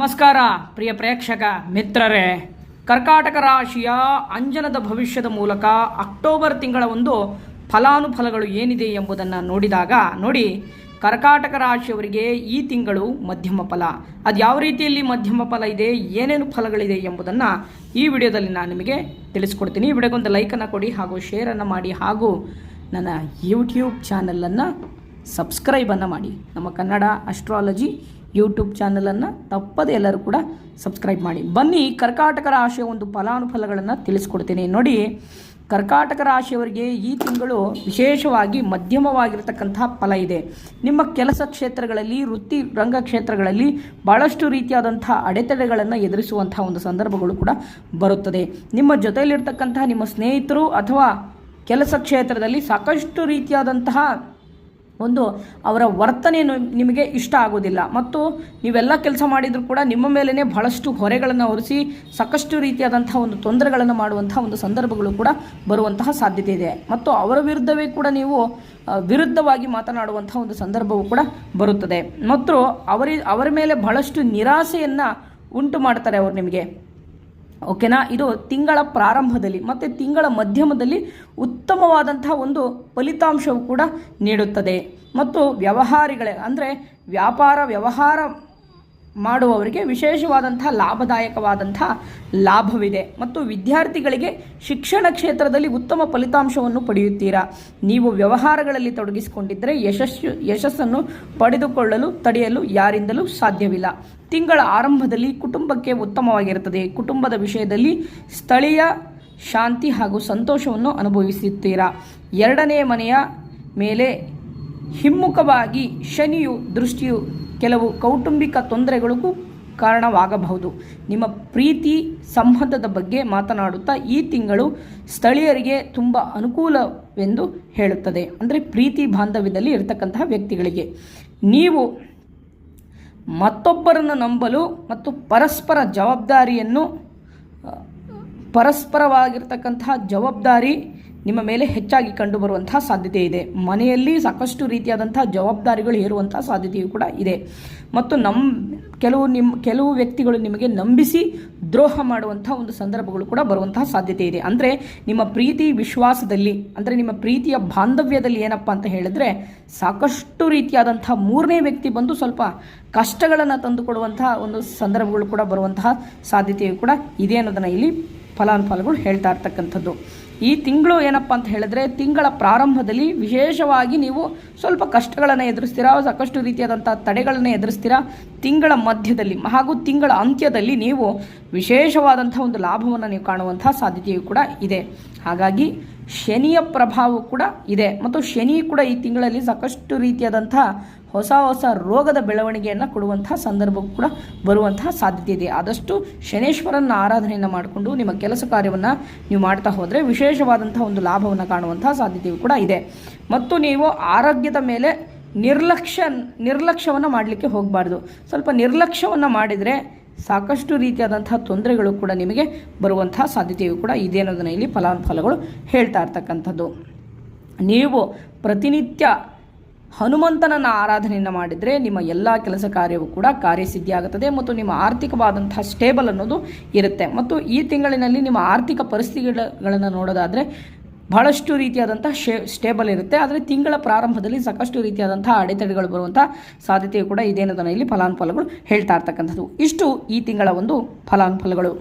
ನಮಸ್ಕಾರ, ಪ್ರಿಯ ಪ್ರೇಕ್ಷಕ ಮಿತ್ರರೇ. ಕರ್ಕಾಟಕ ರಾಶಿಯ ಅಂಜನದ ಭವಿಷ್ಯದ ಮೂಲಕ ಅಕ್ಟೋಬರ್ ತಿಂಗಳ ಒಂದು ಫಲಾನುಫಲಗಳು ಏನಿದೆ ಎಂಬುದನ್ನು ನೋಡಿದಾಗ, ನೋಡಿ, ಕರ್ಕಾಟಕ ರಾಶಿಯವರಿಗೆ ಈ ತಿಂಗಳು ಮಧ್ಯಮ ಫಲ. ಅದು ಯಾವ ರೀತಿಯಲ್ಲಿ ಮಧ್ಯಮ ಫಲ ಇದೆ, ಏನೇನು ಫಲಗಳಿದೆ ಎಂಬುದನ್ನು ಈ ವಿಡಿಯೋದಲ್ಲಿ ನಾನು ನಿಮಗೆ ತಿಳಿಸ್ಕೊಡ್ತೀನಿ. ಈ ವಿಡಿಯೋಗೊಂದು ಲೈಕನ್ನು ಕೊಡಿ ಹಾಗೂ ಶೇರನ್ನು ಮಾಡಿ ಹಾಗೂ ನನ್ನ ಯೂಟ್ಯೂಬ್ ಚಾನಲನ್ನು ಸಬ್ಸ್ಕ್ರೈಬನ್ನು ಮಾಡಿ. ನಮ್ಮ ಕನ್ನಡ ಅಸ್ಟ್ರಾಲಜಿ ಯೂಟ್ಯೂಬ್ ಚಾನಲನ್ನು ತಪ್ಪದೆ ಎಲ್ಲರೂ ಕೂಡ ಸಬ್ಸ್ಕ್ರೈಬ್ ಮಾಡಿ. ಬನ್ನಿ, ಕರ್ಕಾಟಕ ರಾಶಿಯ ಒಂದು ಫಲಾನುಫಲಗಳನ್ನು ತಿಳಿಸ್ಕೊಡ್ತೀನಿ. ನೋಡಿ, ಕರ್ಕಾಟಕ ರಾಶಿಯವರಿಗೆ ಈ ತಿಂಗಳು ವಿಶೇಷವಾಗಿ ಮಧ್ಯಮವಾಗಿರತಕ್ಕಂತಹ ಫಲ ಇದೆ. ನಿಮ್ಮ ಕೆಲಸ ಕ್ಷೇತ್ರಗಳಲ್ಲಿ, ವೃತ್ತಿ ರಂಗ ಕ್ಷೇತ್ರಗಳಲ್ಲಿ ಭಾಳಷ್ಟು ರೀತಿಯಾದಂತಹ ಅಡೆತಡೆಗಳನ್ನು ಎದುರಿಸುವಂತಹ ಒಂದು ಸಂದರ್ಭಗಳು ಕೂಡ ಬರುತ್ತದೆ. ನಿಮ್ಮ ಜೊತೆಯಲ್ಲಿರ್ತಕ್ಕಂತಹ ನಿಮ್ಮ ಸ್ನೇಹಿತರು ಅಥವಾ ಕೆಲಸ ಕ್ಷೇತ್ರದಲ್ಲಿ ಸಾಕಷ್ಟು ರೀತಿಯಾದಂತಹ ಒಂದು ಅವರ ವರ್ತನೆ ನಿಮಗೆ ಇಷ್ಟ ಆಗೋದಿಲ್ಲ. ಮತ್ತು ನೀವೆಲ್ಲ ಕೆಲಸ ಮಾಡಿದರೂ ಕೂಡ ನಿಮ್ಮ ಮೇಲೇ ಬಹಳಷ್ಟು ಹೊರೆಗಳನ್ನು ಹೊರಿಸಿ ಸಾಕಷ್ಟು ರೀತಿಯಾದಂಥ ಒಂದು ತೊಂದರೆಗಳನ್ನು ಮಾಡುವಂತಹ ಒಂದು ಸಂದರ್ಭಗಳು ಕೂಡ ಬರುವಂತಹ ಸಾಧ್ಯತೆ ಇದೆ. ಮತ್ತು ಅವರ ವಿರುದ್ಧವೇ ಕೂಡ ನೀವು ವಿರುದ್ಧವಾಗಿ ಮಾತನಾಡುವಂತಹ ಒಂದು ಸಂದರ್ಭವೂ ಕೂಡ ಬರುತ್ತದೆ. ಮತ್ತು ಅವರಿ ಅವರ ಮೇಲೆ ಬಹಳಷ್ಟು ನಿರಾಸೆಯನ್ನು ಉಂಟು ಮಾಡ್ತಾರೆ ಅವರು ನಿಮಗೆ. ಓಕೆನಾ ಇದು ತಿಂಗಳ ಪ್ರಾರಂಭದಲ್ಲಿ ಮತ್ತು ತಿಂಗಳ ಮಧ್ಯಮದಲ್ಲಿ ಉತ್ತಮವಾದಂತಹ ಒಂದು ಫಲಿತಾಂಶವು ಕೂಡ ನೀಡುತ್ತದೆ. ಮತ್ತು ವ್ಯವಹಾರಿಗಳೇ, ಅಂದರೆ ವ್ಯಾಪಾರ ವ್ಯವಹಾರ ಮಾಡುವವರಿಗೆ ವಿಶೇಷವಾದಂಥ ಲಾಭದಾಯಕವಾದಂಥ ಲಾಭವಿದೆ. ಮತ್ತು ವಿದ್ಯಾರ್ಥಿಗಳಿಗೆ ಶಿಕ್ಷಣ ಕ್ಷೇತ್ರದಲ್ಲಿ ಉತ್ತಮ ಫಲಿತಾಂಶವನ್ನು ಪಡೆಯುತ್ತೀರಾ? ನೀವು ವ್ಯವಹಾರಗಳಲ್ಲಿ ತೊಡಗಿಸಿಕೊಂಡಿದ್ದರೆ ಯಶಸ್ಸು, ಯಶಸ್ಸನ್ನು ಪಡೆದುಕೊಳ್ಳಲು, ತಡೆಯಲು ಯಾರಿಂದಲೂ ಸಾಧ್ಯವಿಲ್ಲ. ತಿಂಗಳ ಆರಂಭದಲ್ಲಿ ಕುಟುಂಬಕ್ಕೆ ಉತ್ತಮವಾಗಿರುತ್ತದೆ. ಕುಟುಂಬದ ವಿಷಯದಲ್ಲಿ ಸ್ಥಳೀಯ ಶಾಂತಿ ಹಾಗೂ ಸಂತೋಷವನ್ನು ಅನುಭವಿಸುತ್ತೀರಾ? ಎರಡನೇ ಮನೆಯ ಮೇಲೆ ಹಿಮ್ಮುಖವಾಗಿ ಶನಿಯು, ದೃಷ್ಟಿಯು ಕೆಲವು ಕೌಟುಂಬಿಕ ತೊಂದರೆಗಳಿಗೂ ಕಾರಣವಾಗಬಹುದು. ನಿಮ್ಮ ಪ್ರೀತಿ ಸಂಬಂಧದ ಬಗ್ಗೆ ಮಾತನಾಡುತ್ತಾ ಈ ತಿಂಗಳು ಸ್ಥಳೀಯರಿಗೆ ತುಂಬ ಅನುಕೂಲವೆಂದು ಹೇಳುತ್ತದೆ. ಅಂದರೆ ಪ್ರೀತಿ ಬಾಂಧವ್ಯದಲ್ಲಿ ಇರತಕ್ಕಂತಹ ವ್ಯಕ್ತಿಗಳಿಗೆ. ನೀವು ಮತ್ತೊಬ್ಬರನ್ನು ನಂಬಲು ಮತ್ತು ಪರಸ್ಪರ ಜವಾಬ್ದಾರಿಯನ್ನು ಪರಸ್ಪರವಾಗಿರ್ತಕ್ಕಂತಹ ಜವಾಬ್ದಾರಿ ನಿಮ್ಮ ಮೇಲೆ ಹೆಚ್ಚಾಗಿ ಕಂಡುಬರುವಂತಹ ಸಾಧ್ಯತೆ ಇದೆ. ಮನೆಯಲ್ಲಿ ಸಾಕಷ್ಟು ರೀತಿಯಾದಂತಹ ಜವಾಬ್ದಾರಿಗಳು ಹೇರುವಂತಹ ಸಾಧ್ಯತೆಯೂ ಕೂಡ ಇದೆ. ಮತ್ತು ನಮ್ಮ ಕೆಲವು ನಿಮ್ಮ ಕೆಲವು ವ್ಯಕ್ತಿಗಳು ನಿಮಗೆ ನಂಬಿಸಿ ದ್ರೋಹ ಮಾಡುವಂಥ ಒಂದು ಸಂದರ್ಭಗಳು ಕೂಡ ಬರುವಂತಹ ಸಾಧ್ಯತೆ ಇದೆ. ಅಂದರೆ ನಿಮ್ಮ ಪ್ರೀತಿ ವಿಶ್ವಾಸದಲ್ಲಿ, ಅಂದರೆ ನಿಮ್ಮ ಪ್ರೀತಿಯ ಬಾಂಧವ್ಯದಲ್ಲಿ ಏನಪ್ಪ ಅಂತ ಹೇಳಿದ್ರೆ, ಸಾಕಷ್ಟು ರೀತಿಯಾದಂಥ ಮೂರನೇ ವ್ಯಕ್ತಿ ಬಂದು ಸ್ವಲ್ಪ ಕಷ್ಟಗಳನ್ನು ತಂದುಕೊಡುವಂತಹ ಒಂದು ಸಂದರ್ಭಗಳು ಕೂಡ ಬರುವಂತಹ ಸಾಧ್ಯತೆಯು ಕೂಡ ಇದೆ ಅನ್ನೋದನ್ನು ಇಲ್ಲಿ ಫಲಾನುಫಲಗಳು ಹೇಳ್ತಾ ಇರ್ತಕ್ಕಂಥದ್ದು. ಈ ತಿಂಗಳು ಏನಪ್ಪ ಅಂತ ಹೇಳಿದ್ರೆ ತಿಂಗಳ ಪ್ರಾರಂಭದಲ್ಲಿ ವಿಶೇಷವಾಗಿ ನೀವು ಸ್ವಲ್ಪ ಕಷ್ಟಗಳನ್ನು ಎದುರಿಸ್ತೀರಾ, ಸಾಕಷ್ಟು ರೀತಿಯಾದಂಥ ತಡೆಗಳನ್ನು ಎದುರಿಸ್ತೀರಾ, ತಿಂಗಳ ಮಧ್ಯದಲ್ಲಿ ಹಾಗೂ ತಿಂಗಳ ಅಂತ್ಯದಲ್ಲಿ ನೀವು ವಿಶೇಷವಾದಂಥ ಒಂದು ಲಾಭವನ್ನು ನೀವು ಕಾಣುವಂಥ ಸಾಧ್ಯತೆಯು ಕೂಡ ಇದೆ. ಹಾಗಾಗಿ ಶನಿಯ ಪ್ರಭಾವ ಕೂಡ ಇದೆ. ಮತ್ತು ಶನಿ ಕೂಡ ಈ ತಿಂಗಳಲ್ಲಿ ಸಾಕಷ್ಟು ರೀತಿಯಾದಂಥ ಹೊಸ ಹೊಸ ರೋಗದ ಬೆಳವಣಿಗೆಯನ್ನು ಕೊಡುವಂತಹ ಸಂದರ್ಭ ಕೂಡ ಬರುವಂತಹ ಸಾಧ್ಯತೆ ಇದೆ. ಆದಷ್ಟು ಶನೇಶ್ವರನ ಆರಾಧನೆಯನ್ನು ಮಾಡಿಕೊಂಡು ನಿಮ್ಮ ಕೆಲಸ ಕಾರ್ಯವನ್ನು ನೀವು ಮಾಡ್ತಾ ಹೋದರೆ ವಿಶೇಷವಾದಂತಹ ಒಂದು ಲಾಭವನ್ನು ಕಾಣುವಂತಹ ಸಾಧ್ಯತೆಯು ಕೂಡ ಇದೆ. ಮತ್ತು ನೀವು ಆರೋಗ್ಯದ ಮೇಲೆ ನಿರ್ಲಕ್ಷ್ಯ ನಿರ್ಲಕ್ಷ್ಯವನ್ನು ಮಾಡಲಿಕ್ಕೆ ಹೋಗಬಾರ್ದು. ಸ್ವಲ್ಪ ನಿರ್ಲಕ್ಷ್ಯವನ್ನು ಮಾಡಿದರೆ ಸಾಕಷ್ಟು ರೀತಿಯಾದಂತಹ ತೊಂದರೆಗಳು ಕೂಡ ನಿಮಗೆ ಬರುವಂತಹ ಸಾಧ್ಯತೆಯು ಕೂಡ ಇದೆ ಅನ್ನೋದನ್ನು ಇಲ್ಲಿ ಫಲಾನುಫಲಗಳು ಹೇಳ್ತಾ ಇರ್ತಕ್ಕಂಥದ್ದು. ನೀವು ಪ್ರತಿನಿತ್ಯ ಹನುಮಂತನನ್ನು ಆರಾಧನೆಯನ್ನು ಮಾಡಿದರೆ ನಿಮ್ಮ ಎಲ್ಲ ಕೆಲಸ ಕಾರ್ಯವೂ ಕೂಡ ಕಾರ್ಯಸಿದ್ಧಿಯಾಗುತ್ತದೆ ಮತ್ತು ನಿಮ್ಮ ಆರ್ಥಿಕವಾದಂತಹ ಸ್ಟೇಬಲ್ ಅನ್ನೋದು ಇರುತ್ತೆ. ಮತ್ತು ಈ ತಿಂಗಳಿನಲ್ಲಿ ನಿಮ್ಮ ಆರ್ಥಿಕ ಪರಿಸ್ಥಿತಿಗಳನ್ನು ನೋಡೋದಾದರೆ ಬಹಳಷ್ಟು ರೀತಿಯಾದಂಥ ಶೇ ಸ್ಟೇಬಲ್ ಇರುತ್ತೆ. ಆದರೆ ತಿಂಗಳ ಪ್ರಾರಂಭದಲ್ಲಿ ಸಾಕಷ್ಟು ರೀತಿಯಾದಂಥ ಅಡೆತಡೆಗಳು ಬರುವಂಥ ಸಾಧ್ಯತೆಯು ಕೂಡ ಇದೆ ಅನ್ನೋದನ್ನು ಇಲ್ಲಿ ಫಲಾನುಫಲಗಳು ಹೇಳ್ತಾ ಇರ್ತಕ್ಕಂಥದ್ದು. ಇಷ್ಟು ಈ ತಿಂಗಳ ಒಂದು ಫಲಾನುಫಲಗಳು